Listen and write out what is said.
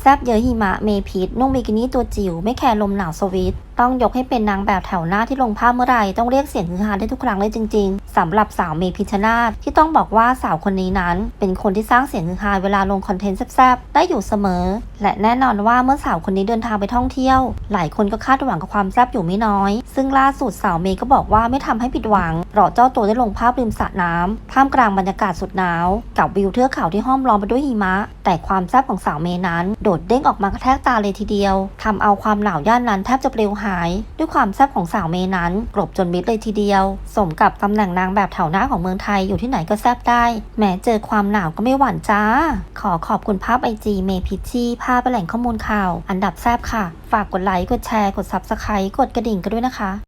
แซบเยอะหิมะเมพิษนุ่งบิกินี่ตัวจิ๋วไม่แคร์ลมหนาวสวิต ต้องยกให้เป็นนางแบบแถวหน้าที่ลงภาพเมื่อไหร่ต้องเรียกเสียงฮือฮาได้ทุกครั้งเลยจริง ๆสำหรับสาวเมพิชนาธที่ต้องบอกว่าสาวคนนี้นั้น เป็นคนที่สร้างเสียงฮือฮาเวลาลงคอนเทนต์แซ่บๆได้อยู่เสมอ และแน่นอนว่าเมื่อสาวคนนี้เดินทางไปท่องเที่ยว หลายคนก็คาดหวังกับความแซ่บอยู่ไม่น้อย ซึ่งล่าสุดสาวเมย์ก็บอกว่าไม่ทำให้ผิดหวังเพราะเจ้าตัวได้ลงภาพริมสระน้ำท่ามกลางบรรยากาศสุดหนาว กับวิวเทือกเขาที่ห้อมล้อมไปด้วยหิมะ แต่ความแซ่บของสาวเมย์นั้น โดดเด้งออกมากระแทกตาเลยทีเดียวทำเอาความหนาวย่านนั้นแทบจะเปลวหายด้วยความแซบของสาวเมย์นั้น กลบจนมิดเลยทีเดียว สมกับตำแหน่งนางแบบแถวหน้าของเมืองไทยอยู่ที่ไหนก็แซบได้ แม้เจอความหนาวก็ไม่หวั่นจ้า ขอขอบคุณภาพไอจีเมพิชชี่ภาพเป็นแหล่งข้อมูลข่าว อันดับแซบค่ะ ฝากกดไลค์กดแชร์กด Subscribe กดกระดิ่งกันด้วยนะคะ